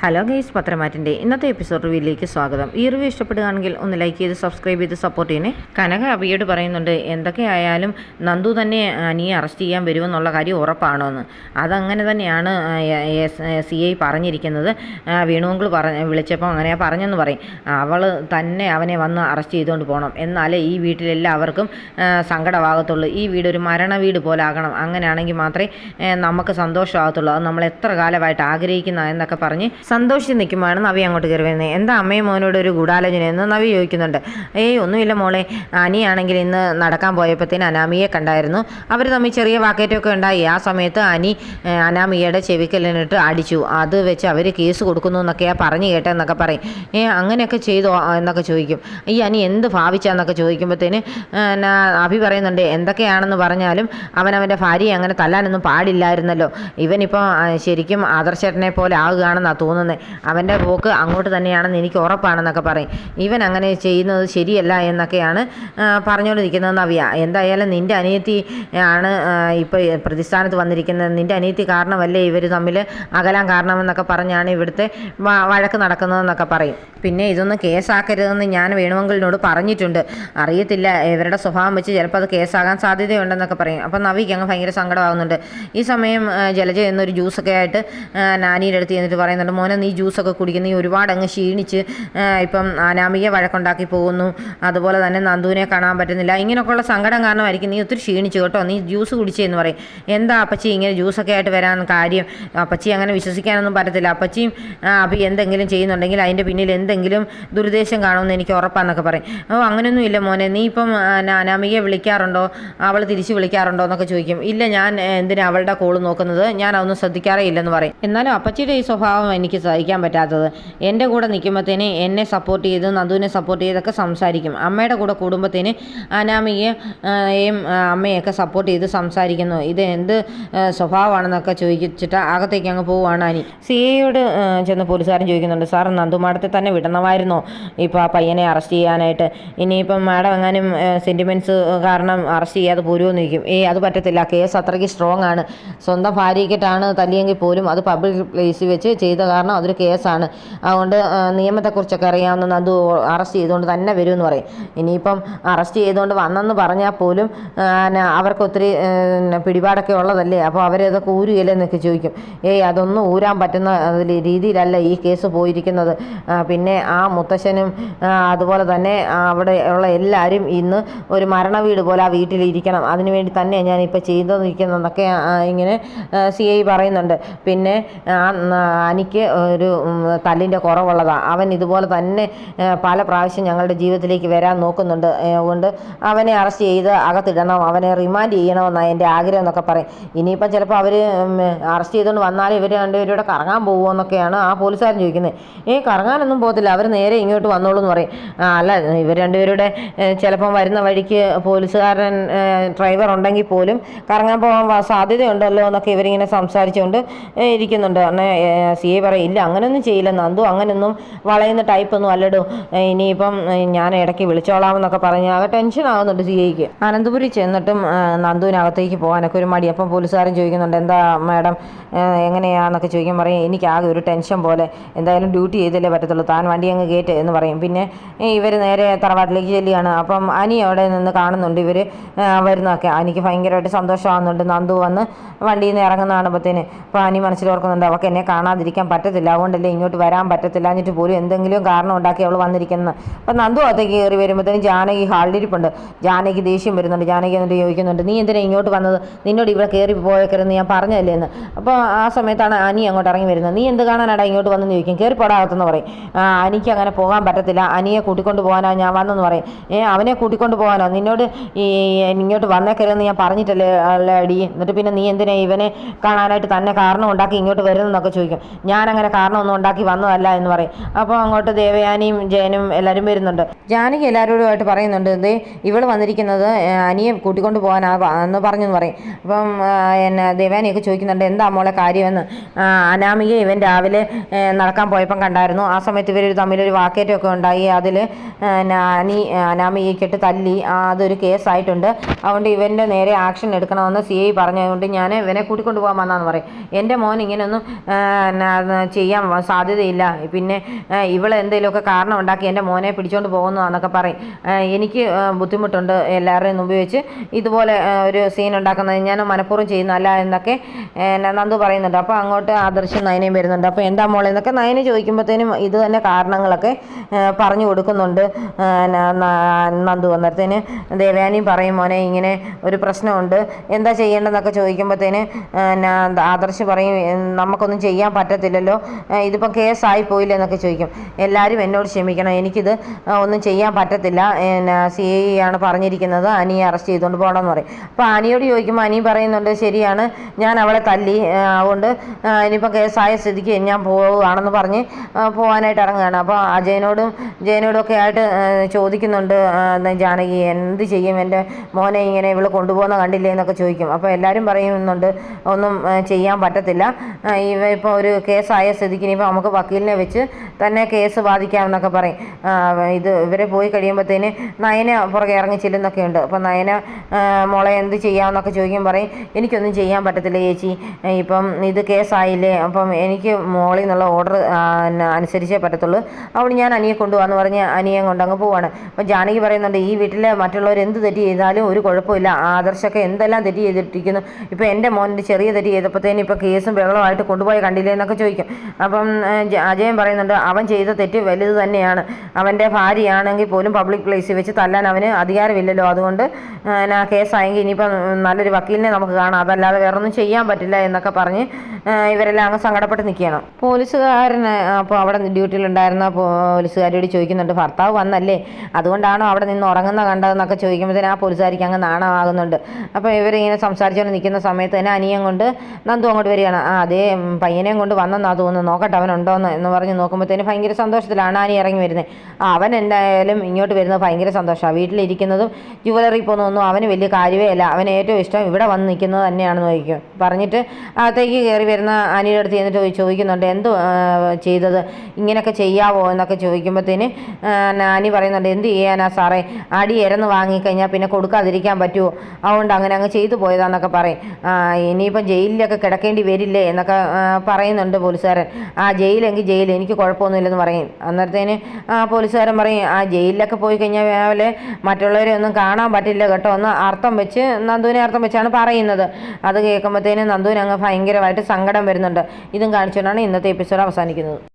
Hello guys പത്രമാറ്റിന്റെ ഇന്നത്തെ episode റിവ്യൂയിലേക്ക് സ്വാഗതം. ഈ റിവ്യൂ ഇഷ്ടപ്പെടുകയാണെങ്കിൽ ഒന്ന് ലൈക്ക് ചെയ്ത് സബ്സ്ക്രൈബ് ചെയ്ത് സപ്പോർട്ട് ചെയ്യണേ. കനക അവിയോട് പറയുന്നുണ്ട് എന്തൊക്കെയായാലും നന്ദു തന്നെ അനിയെ അറസ്റ്റ് ചെയ്യാൻ വരുമെന്നുള്ള കാര്യം ഉറപ്പാണോ എന്ന് അതങ്ങനെ തന്നെയാണ് സി ഐ പറഞ്ഞിരിക്കുന്നത്. വേണുവങ്കിൾ പറ വിളിച്ചപ്പോൾ അങ്ങനെ പറഞ്ഞെന്ന് പറയും. അവൾ തന്നെ അവനെ വന്ന് അറസ്റ്റ് ചെയ്തുകൊണ്ട് പോകണം എന്നാലേ ഈ വീട്ടിലെല്ലാവർക്കും സങ്കടമാകത്തുള്ളൂ. ഈ വീട് ഒരു മരണ വീട് പോലെ ആകണം അങ്ങനെയാണെങ്കിൽ മാത്രമേ നമുക്ക് സന്തോഷമാകത്തുള്ളൂ. അത് നമ്മൾ എത്ര കാലമായിട്ട് ആഗ്രഹിക്കുന്ന എന്നൊക്കെ പറഞ്ഞ് സന്തോഷിച്ച് നിൽക്കുമ്പോഴാണ് നവി അങ്ങോട്ട് കയറി വരുന്നത്. എന്താ അമ്മയും മോനോട് ഒരു ഗൂഢാലോചന എന്ന് നവി ചോദിക്കുന്നുണ്ട്. ഏയ് ഒന്നുമില്ല മോളെ. അനിയാണെങ്കിൽ ഇന്ന് നടക്കാൻ പോയപ്പോഴത്തേന് അനാമിയെ കണ്ടായിരുന്നു. അവർ തമ്മിൽ ചെറിയ വാക്കേറ്റമൊക്കെ ഉണ്ടായി. ആ സമയത്ത് അനി അനാമിയയുടെ ചെവിക്കല്ലിനിട്ട് അടിച്ചു. അത് വെച്ച് അവർ കേസ് കൊടുക്കുന്നു എന്നൊക്കെയാണ് പറഞ്ഞു കേട്ടെന്നൊക്കെ പറയും. ഏ അങ്ങനെയൊക്കെ ചെയ്തോ എന്നൊക്കെ ചോദിക്കും. ഈ അനി എന്ത് ഭാവിച്ചാന്നൊക്കെ ചോദിക്കുമ്പോഴത്തേന് അഭി പറയുന്നുണ്ട് എന്തൊക്കെയാണെന്ന് പറഞ്ഞാലും അവനവന്റെ ഭാര്യയെ അങ്ങനെ തല്ലാനൊന്നും പാടില്ലായിരുന്നല്ലോ. ഇവനിപ്പോൾ ശരിക്കും ആദർശേട്ടനെ പോലെ ആകുകയാണെന്നാണ് തോന്നുന്നത്. അവന്റെ പോക്ക് അങ്ങോട്ട് തന്നെയാണെന്ന് എനിക്ക് ഉറപ്പാണെന്നൊക്കെ പറയും. ഇവൻ അങ്ങനെ ചെയ്യുന്നത് ശരിയല്ല എന്നൊക്കെയാണ് പറഞ്ഞുകൊണ്ടിരിക്കുന്നത് നവ്യ. എന്തായാലും നിന്റെ അനിയത്തി ആണ് ഇപ്പോൾ പ്രതിസ്ഥാനത്ത് വന്നിരിക്കുന്നത്. നിന്റെ അനിയത്തി കാരണമല്ലേ ഇവർ തമ്മിൽ അകലാൻ കാരണമെന്നൊക്കെ പറഞ്ഞാണ് ഇവിടുത്തെ വഴക്ക് നടക്കുന്നതെന്നൊക്കെ പറയും. പിന്നെ ഇതൊന്നും കേസാക്കരുതെന്ന് ഞാൻ വേണുമെങ്കിലിനോട് പറഞ്ഞിട്ടുണ്ട്. അറിയത്തില്ല ഇവരുടെ സ്വഭാവം വെച്ച് ചിലപ്പോൾ അത് കേസാകാൻ സാധ്യതയുണ്ടെന്നൊക്കെ പറയും. അപ്പോൾ നവിക്ക് അങ്ങ് ഭയങ്കര സങ്കടമാകുന്നുണ്ട്. ഈ സമയം ജലജ എന്നൊരു ജ്യൂസൊക്കെ ആയിട്ട് നാനിയുടെ അടുത്ത് ചെന്നിട്ട് പറയുന്നുണ്ട് മോനെ നീ ജ്യൂസൊക്കെ കുടിക്കുന്ന നീ ഒരുപാട് അങ്ങ് ക്ഷീണിച്ച് ഇപ്പം അനാമിക വഴക്കുണ്ടാക്കി പോകുന്നു. അതുപോലെ തന്നെ നന്ദുവിനെ കാണാൻ പറ്റുന്നില്ല. ഇങ്ങനെയൊക്കെയുള്ള സങ്കടം കാരണമായിരിക്കും നീ ഒത്തിരി ക്ഷീണിച്ചു കേട്ടോ. നീ ജ്യൂസ് കുടിച്ചെന്ന് പറയും. എന്താ അപ്പച്ചി ഇങ്ങനെ ജ്യൂസൊക്കെ ആയിട്ട് വരാൻ കാര്യം? അപ്പച്ചി അങ്ങനെ വിശ്വസിക്കാനൊന്നും പറ്റത്തില്ല. അപ്പച്ചിയും അപ്പം എന്തെങ്കിലും ചെയ്യുന്നുണ്ടെങ്കിൽ അതിന്റെ പിന്നിൽ എന്തെങ്കിലും ദുരുദ്ദേശം കാണുമെന്ന് എനിക്ക് ഉറപ്പാന്നൊക്കെ പറയും. ഓ അങ്ങനെയൊന്നും ഇല്ല മോനെ. നീ ഇപ്പം അനാമികയെ വിളിക്കാറുണ്ടോ? അവൾ തിരിച്ച് വിളിക്കാറുണ്ടോ എന്നൊക്കെ ചോദിക്കും. ഇല്ല ഞാൻ എന്തിനാ അവളുടെ കോൾ നോക്കുന്നത്? ഞാൻ അതൊന്നും ശ്രദ്ധിക്കാറേ ഇല്ലെന്ന് പറയും. എന്നാലും അപ്പച്ചിയുടെ ഈ സ്വഭാവം എനിക്ക് സഹിക്കാൻ പറ്റാത്തത്. എന്റെ കൂടെ നിൽക്കുമ്പോഴത്തേന് എന്നെ സപ്പോർട്ട് ചെയ്ത് നന്ദുവിനെ സപ്പോർട്ട് ചെയ്തൊക്കെ സംസാരിക്കും. അമ്മയുടെ കൂടെ കൂടുമ്പോഴത്തേന് അനാമികയും അമ്മയൊക്കെ സപ്പോർട്ട് ചെയ്ത് സംസാരിക്കുന്നു. ഇത് എന്ത് സ്വഭാവമാണെന്നൊക്കെ ചോദിച്ചിട്ട് അകത്തേക്ക് അങ്ങ് പോവുകയാണ് അനി. സി എയോട് ചെന്ന് പോലീസുകാരൻ ചോദിക്കുന്നുണ്ട് സാർ നന്ദുമാടത്തെ തന്നെ വിടണമായിരുന്നോ? ഇപ്പോൾ ആ പയ്യനെ അറസ്റ്റ് ചെയ്യാനായിട്ട്. ഇനിയിപ്പം മാഡം എങ്ങാനും സെന്റിമെന്റ്സ് കാരണം അറസ്റ്റ് ചെയ്യാതെ പോരുമെന്ന് ചോദിക്കും. ഏ അത് പറ്റത്തില്ല. കേസ് അത്രയ്ക്ക് സ്ട്രോങ് ആണ്. സ്വന്തം ഭാര്യയ്ക്കിട്ടാണ് തല്ലിയെങ്കിൽ പോലും അത് പബ്ലിക് പ്ലേസിൽ വെച്ച് ചെയ്ത കാരണം അതൊരു കേസാണ്. അതുകൊണ്ട് നിയമത്തെക്കുറിച്ചൊക്കെ അറിയാവുന്ന അത് അറസ്റ്റ് ചെയ്തുകൊണ്ട് തന്നെ വരുമെന്ന് പറയും. ഇനിയിപ്പം അറസ്റ്റ് ചെയ്തുകൊണ്ട് വന്നെന്ന് പറഞ്ഞാൽ പോലും അവർക്ക് ഒത്തിരി പിടിപാടൊക്കെ ഉള്ളതല്ലേ? അപ്പോൾ അവരതൊക്കെ ഊരുകയില്ലെന്നൊക്കെ ചോദിക്കും. ഏയ് അതൊന്നും ഊരാൻ പറ്റുന്ന രീതിയിലല്ല ഈ കേസ് പോയിരിക്കുന്നത്. പിന്നെ ആ മുത്തശ്ശനും അതുപോലെ തന്നെ അവിടെ ഉള്ള എല്ലാവരും ഇന്ന് ഒരു മരണ വീട് പോലെ ആ വീട്ടിലിരിക്കണം. അതിനുവേണ്ടി തന്നെ ഞാൻ ഞാനിപ്പോൾ ചെയ്തിരിക്കുന്നതെന്നൊക്കെ ആ, ഇങ്ങനെ സി ഐ പറയുന്നുണ്ട്. പിന്നെ ആ അനിക്ക് ഒരു തല്ലിന്റെ കുറവുള്ളതാണ് അവൻ ഇതുപോലെ തന്നെ പല പ്രാവശ്യം ഞങ്ങളുടെ ജീവിതത്തിലേക്ക് വരാൻ നോക്കുന്നുണ്ട്. അതുകൊണ്ട് അവനെ അറസ്റ്റ് ചെയ്ത് അകത്തിടണം. അവനെ റിമാൻഡ് ചെയ്യണമെന്നാണ് എന്റെ ആഗ്രഹം എന്നൊക്കെ പറയും. ഇനിയിപ്പം ചിലപ്പോൾ അവർ അറസ്റ്റ് ചെയ്തുകൊണ്ട് വന്നാൽ ഇവർ രണ്ടുപേരും കറങ്ങാൻ പോകുമോ എന്നൊക്കെയാണ് ആ പോലീസുകാരൻ ചോദിക്കുന്നത്. ഏ കറങ്ങാനൊന്നും പോകത്തില്ല. അവർ നേരെ ഇങ്ങോട്ട് വന്നോളൂ എന്ന് പറയും. അല്ല ഇവർ രണ്ടുപേരുടെ ചിലപ്പം വരുന്ന വഴിക്ക് പോലീസുകാരൻ ഡ്രൈവർ ഉണ്ടെങ്കിൽ പോലും കറങ്ങാൻ പോകാൻ സാധ്യതയുണ്ടല്ലോ എന്നൊക്കെ ഇവരിങ്ങനെ സംസാരിച്ചുകൊണ്ട് ഇരിക്കുന്നുണ്ട്. കാരണം സി എ പറയും ഇല്ല അങ്ങനെയൊന്നും ചെയ്യില്ല. നന്ദു അങ്ങനെയൊന്നും വളയുന്ന ടൈപ്പൊന്നും അല്ലടോ. ഇനിയിപ്പം ഞാൻ ഇടയ്ക്ക് വിളിച്ചോളാമെന്നൊക്കെ പറഞ്ഞ് ആകെ ടെൻഷൻ ആകുന്നുണ്ട് സി അനന്തപുരി ചെന്നിട്ടും നന്ദുവിനകത്തേക്ക് പോകാനൊക്കെ ഒരു മടി. അപ്പം പോലീസുകാരൻ ചോദിക്കുന്നുണ്ട് എന്താ മാഡം എങ്ങനെയാണെന്നൊക്കെ ചോദിക്കാൻ പറയും. എനിക്ക് ആകെ ഒരു ടെൻഷൻ പോലെ. എന്തായാലും ഡ്യൂട്ടി ചെയ്തല്ലേ പറ്റത്തുള്ളൂ. താൻ വണ്ടി അങ്ങ് കയറ്റ് എന്ന് പറയും. പിന്നെ ഇവർ നേരെ തറവാട്ടിലേക്ക് ചെല്ലുകയാണ്. അപ്പം അനി അവിടെ നിന്ന് കാണുന്നുണ്ട്. ഇവർ വരുന്നതൊക്കെ. അനിക്ക് ഭയങ്കരമായിട്ട് സന്തോഷമാകുന്നുണ്ട്. നന്ദു വന്ന് വണ്ടിയിൽ നിന്ന് ഇറങ്ങുന്ന കാണുമ്പോഴത്തേന് അപ്പോൾ അനി മനസ്സിലോർക്കുന്നുണ്ട് അവൾക്ക് എന്നെ കാണാതിരിക്കാൻ പറ്റത്തില്ല. അതുകൊണ്ടല്ലേ ഇങ്ങോട്ട് വരാൻ പറ്റത്തില്ല. എന്നിട്ട് പോലും എന്തെങ്കിലും കാരണം ഉണ്ടാക്കി അവൾ വന്നിരിക്കുന്നത്. അപ്പം നന്ദു അകത്തേക്ക് കയറി വരുമ്പോഴത്തേനും ജാനകി ഹാളിലിരിപ്പുണ്ട് ജാനകി ദേഷ്യം വരുന്നുണ്ട്. ജാനകി എന്നിട്ട് ചോദിക്കുന്നുണ്ട് നീ എന്തിനാ ഇങ്ങോട്ട് വന്നത്? നിന്നോട് ഇവിടെ കയറി പോയേക്കരുതെന്ന് ഞാൻ പറഞ്ഞതല്ലേ എന്ന്? അപ്പോൾ ആ സമയത്താണ് അനി അങ്ങോട്ട് ഇറങ്ങി വരുന്നത്. നീ എന്ത് കാണാനാടാ ഇങ്ങോട്ട് വന്നെന്ന് ചോദിക്കും? കയറി പോടാകത്തെന്ന് പറയും. അനിക്ക് അങ്ങനെ പോകാൻ പറ്റത്തില്ല. അനിയെ കൂട്ടിക്കൊണ്ട് പോകാനാ ഞാൻ വന്നെന്ന് പറയും. ഏ അവനെ കൂട്ടിക്കൊണ്ട് പോകാനോ? നിന്നോട് ഈ ഇങ്ങോട്ട് വന്നേക്കരുതെന്ന് ഞാൻ പറഞ്ഞിട്ടല്ലേ അല്ലേ അടി? എന്നിട്ട് പിന്നെ നീ എന്തിനാ ഇവനെ കാണാനായിട്ട് തന്നെ കാരണം ഉണ്ടാക്കി ഇങ്ങോട്ട് വരുന്നെന്നൊക്കെ ചോദിക്കും. ഞാൻ അങ്ങനെ കാരണമൊന്നും ഉണ്ടാക്കി വന്നതല്ല എന്ന് പറയും. അപ്പോൾ അങ്ങോട്ട് ദേവയാനിയും ജയനും എല്ലാവരും വരുന്നുണ്ട്. ജാനകി എല്ലാവരോടുമായിട്ട് പറയുന്നുണ്ട് ദേ ഇവൾ വന്നിരിക്കുന്നത് അനിയെ കൂട്ടിക്കൊണ്ട് പോകാനാ വ- എന്ന് പറഞ്ഞെന്ന് പറയും. അപ്പം എന്നെ ദേവയാനിയൊക്കെ ചോദിക്കുന്നുണ്ട് എന്താ മോളെ കാര്യമെന്ന്? അനാമിക ഇവൻ രാവിലെ നടക്കാൻ പോയപ്പം കണ്ടായിരുന്നു. ആ സമയത്ത് ഇവർ തമ്മിലൊരു വാക്കേറ്റമൊക്കെ ഉണ്ടായി. അതിൽ അനി അനാമികയ്ക്കിട്ട് തല്ലി. അതൊരു കേസായിട്ടുണ്ട്. അതുകൊണ്ട് ഇവന്റെ നേരെ ആക്ഷൻ എടുക്കണമെന്ന് സി ഐ പറഞ്ഞതുകൊണ്ട് ഞാൻ ഇവനെ കൂട്ടിക്കൊണ്ട് പോകാൻ വന്നാന്ന് പറയും. എന്റെ മോൻ ഇങ്ങനെയൊന്നും ചെയ്യാൻ സാധ്യതയില്ല. പിന്നെ ഇവൾ എന്തെങ്കിലുമൊക്കെ കാരണം ഉണ്ടാക്കി എന്റെ മോനെ പിടിച്ചോണ്ട് പോകുന്നതാണെന്നൊക്കെ പറയും. എനിക്ക് ബുദ്ധിമുട്ടുണ്ട് എല്ലാവരുടെയും ഉപയോഗിച്ച് ഇതുപോലെ ഒരു സീൻ ഉണ്ടാക്കുന്നത് ഞാൻ മനഃപൂർവം ചെയ്യുന്നതല്ല എന്നൊക്കെ എന്നെ നന്ദു പറയുന്നുണ്ട്. അപ്പോൾ അങ്ങോട്ട് ആദർശം നയനയും വരുന്നുണ്ട്. അപ്പോൾ എന്താ മോളെ എന്നൊക്കെ നയന ചോദിക്കുമ്പോഴത്തേനും ഇത് തന്നെ കാരണങ്ങളൊക്കെ പറഞ്ഞു കൊടുക്കുന്നുണ്ട്. നന്ദു അന്നേരത്തേന് ദേവയാനി പറയും മോനെ ഇങ്ങനെ ഒരു പ്രശ്നമുണ്ട്. എന്താ ചെയ്യേണ്ടതെന്നൊക്കെ ചോദിക്കുമ്പോഴത്തേന് ആദർശ് പറയും നമുക്കൊന്നും ചെയ്യാൻ പറ്റത്തില്ലല്ലോ. ആ, ഇതിപ്പം കേസായി പോയില്ലേ എന്നൊക്കെ ചോദിക്കും. എല്ലാവരും എന്നോട് ക്ഷമിക്കണം. എനിക്കിത് ഒന്നും ചെയ്യാൻ പറ്റത്തില്ല. എന്നാ സി ഐ ആണ് പറഞ്ഞിരിക്കുന്നത്. അനിയെ അറസ്റ്റ് ചെയ്തുകൊണ്ട് പോകണമെന്ന് പറയും. അപ്പോൾ അനിയോട് ചോദിക്കുമ്പോൾ അനി പറയുന്നുണ്ട് ശരിയാണ്. ഞാൻ അവളെ തല്ലി. അതുകൊണ്ട് ഇനിയിപ്പോൾ ഇനിയിപ്പം കേസായ സ്ഥിതിക്ക് ഞാൻ പോവുകയാണെന്ന് പറഞ്ഞ് പോകാനായിട്ട് ഇറങ്ങുകയാണ്. അപ്പോൾ അജയനോടും ജയനോടും ഒക്കെ ആയിട്ട് ചോദിക്കുന്നുണ്ട് ജാനകി എന്ത് ചെയ്യും? എന്റെ മോനെ ഇങ്ങനെ ഇവൾ കൊണ്ടുപോകുന്ന കണ്ടില്ലേ? എന്നൊക്കെ ചോദിക്കും. അപ്പോൾ എല്ലാവരും പറയുന്നുണ്ട് ഒന്നും ചെയ്യാൻ പറ്റത്തില്ല. ഇവ ഇപ്പോൾ ഒരു കേസായ സ്ഥിതിക്ക് ഇനിയിപ്പോൾ നമുക്ക് വക്കീലിനെ വെച്ച് തന്നെ കേസ് ബാധിക്കാമെന്നൊക്കെ പറയും. ഇത് ഇവരെ പോയി കഴിയുമ്പോഴത്തേന് നയന പുറകെ ഇറങ്ങി ചെല്ലുന്നൊക്കെ ഉണ്ട്. അപ്പോൾ നയന മോളെ എന്ത് ചെയ്യാമെന്നൊക്കെ ചോദിക്കും പറയും. എനിക്കൊന്നും ചെയ്യാൻ പറ്റത്തില്ല ചേച്ചി. ഇപ്പം ഇത് കേസായില്ലേ? അപ്പം എനിക്ക് മോളിൽ നിന്നുള്ള ഓർഡർ അനുസരിച്ചേ പറ്റത്തുള്ളൂ. അവിടെ ഞാൻ അനിയെ കൊണ്ടുപോകാന്ന് പറഞ്ഞ് അനിയെ കൊണ്ട് അങ്ങ് പോവാണ്. അപ്പം ജാനകി പറയുന്നുണ്ട് ഈ വീട്ടിലെ മറ്റുള്ളവർ എന്ത് തെറ്റ് ചെയ്താലും ഒരു കുഴപ്പമില്ല. ആദർശമൊക്കെ എന്തെല്ലാം തെറ്റ് ചെയ്തിട്ടിരിക്കുന്നു. ഇപ്പോൾ എന്റെ മോന്റെ ചെറിയ തെറ്റ് ചെയ്തപ്പോഴത്തേനും ഇപ്പോൾ കേസും ബഹളമായിട്ട് കൊണ്ടുപോയി കണ്ടില്ലേ എന്നൊക്കെ ചോദിക്കും. അപ്പം അജയൻ പറയുന്നുണ്ട് അവൻ ചെയ്ത തെറ്റ് വലുത് തന്നെയാണ്. അവന്റെ ഭാര്യയാണെങ്കിൽ പോലും പബ്ലിക് പ്ലേസിൽ വെച്ച് തല്ലാൻ അവന് അധികാരമില്ലല്ലോ. അതുകൊണ്ട് ആ, കേസായെങ്കിൽ ഇനിയിപ്പം നല്ലൊരു വക്കീലിനെ നമുക്ക് കാണാം. അതല്ലാതെ വേറെ ഒന്നും ചെയ്യാൻ പറ്റില്ല എന്നൊക്കെ പറഞ്ഞ് ഇവരെല്ലാം അങ്ങ് സങ്കടപ്പെട്ട് നിൽക്കുകയാണ്. പോലീസുകാരനെ അപ്പോൾ അവിടെ ഡ്യൂട്ടിയിലുണ്ടായിരുന്ന പോലീസുകാരോട് ചോദിക്കുന്നുണ്ട് ഭർത്താവ് വന്നല്ലേ? അതുകൊണ്ടാണോ അവിടെ നിന്ന് ഉറങ്ങുന്ന കണ്ടതെന്നൊക്കെ ചോദിക്കുമ്പോഴത്തേന് ആ പോലീസുകാരിക്ക് അങ്ങ് നാണമാകുന്നുണ്ട്. അപ്പോൾ ഇവരിങ്ങനെ സംസാരിച്ചുകൊണ്ട് നിൽക്കുന്ന സമയത്ത് തന്നെ അനിയൻ കൊണ്ട് നന്ദു അങ്ങോട്ട് വരികയാണ്. ആ അതേ പയ്യനെയും കൊണ്ട് വന്നെന്നാ തോന്നുന്നു. നോക്കട്ടെ ഉണ്ടോയെന്ന് എന്ന് പറഞ്ഞ് നോക്കുമ്പോഴത്തേന് ഭയങ്കര സന്തോഷത്തിലാണ് ആനി ഇറങ്ങി വരുന്നത്. അവൻ എന്തായാലും ഇങ്ങോട്ട് വരുന്നത് ഭയങ്കര സന്തോഷമാണ് വീട്ടിലിരിക്കുന്നതും ജുവലറി പോകുന്നതൊന്നും അവന് വലിയ കാര്യമേ അല്ല. അവന് ഏറ്റവും ഇഷ്ടം ഇവിടെ വന്ന് നിൽക്കുന്നത് തന്നെയാണെന്ന് ചോദിക്കും പറഞ്ഞിട്ട് അകത്തേക്ക് കയറി വരുന്ന ആനിയുടെ അടുത്ത് ചെന്നിട്ട് ചോദിക്കുന്നുണ്ട് എന്ത് ചെയ്തത്? ഇങ്ങനെയൊക്കെ ചെയ്യാവോ? എന്നൊക്കെ ചോദിക്കുമ്പോഴത്തേന് ആനി പറയുന്നുണ്ട് എന്ത് ചെയ്യാനാ സാറേ? അടി ഇരന്ന് വാങ്ങിക്കഴിഞ്ഞാൽ പിന്നെ കൊടുക്കാതിരിക്കാൻ പറ്റുമോ അതുകൊണ്ട് അങ്ങനെ അങ്ങ് ചെയ്തു പോയതാന്നൊക്കെ പറയും. ഇനിയിപ്പം ജയിലിലൊക്കെ കിടക്കേണ്ടി വരില്ലേ? എന്നൊക്കെ പറയുന്നുണ്ട് പറയുന്നുണ്ട് പോലീസുകാരൻ ആ ജയിലെങ്കിൽ ജയിൽ എനിക്ക് കുഴപ്പമൊന്നുമില്ലെന്ന് പറയും. അന്നേരത്തേന് ആ പോലീസുകാരൻ പറയും ആ ജയിലിലൊക്കെ പോയി കഴിഞ്ഞാൽ രാവിലെ മറ്റുള്ളവരെ ഒന്നും കാണാൻ പറ്റില്ല കേട്ടോ. എന്ന് അർത്ഥം വെച്ച് നന്ദുവിനെ അർത്ഥം വെച്ചാണ് പറയുന്നത്. അത് കേൾക്കുമ്പോഴത്തേനും നന്ദുവിന് അങ്ങ് ഭയങ്കരമായിട്ട് സങ്കടം വരുന്നുണ്ട്. ഇതും കാണിച്ചുകൊണ്ടാണ് ഇന്നത്തെ എപ്പിസോഡ് അവസാനിക്കുന്നത്.